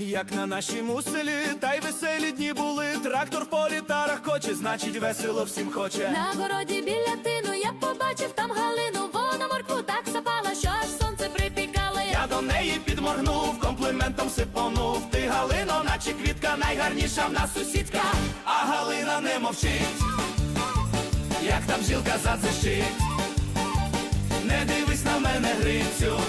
Як на нашому селі, та й веселі дні були. Трактор в полі тарах хоче, значить весело всім хоче. На городі біля тину я побачив там Галину, вона моркву так сапала, що аж сонце припікало. Я до неї підморгнув, компліментом сипонув. Ти Галино, наче квітка, найгарніша в нас сусідка. А Галина не мовчить, як там жілка задзищить. Не дивись на мене, Грицю,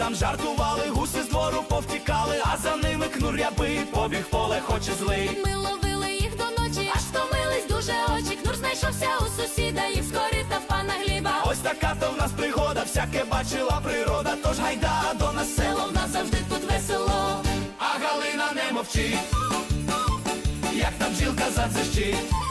там жартували, гуси з двору повтікали, а за ними кнур ряби, побіг поле, хоче злий. Ми ловили їх до ночі, аж втомились дуже очі. Кнур знайшовся у сусіда, їх скорі та в пана Гліба. Ось така то в нас пригода, всяке бачила природа, тож гайда до нас село, в нас завжди тут весело. А Галина не мовчить, як там жілка задзищить.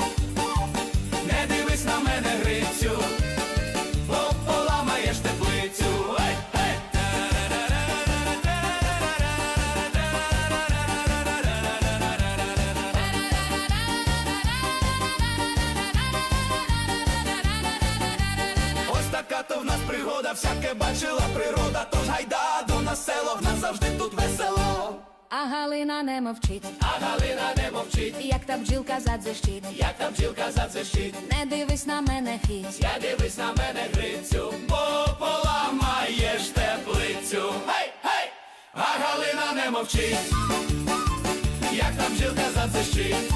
В нас пригода, всяке бачила природа, тож гайда до нас село, в нас завжди тут весело. А Галина не мовчить, А Галина не мовчить, як та бджілка задзищить. як там бджілка зацещить. Не дивись на мене, фісь. Я дивись на мене, Грицю, бо поламаєш теплицю. Гей, гей! А Галина не мовчить, як там бджілка зацещить.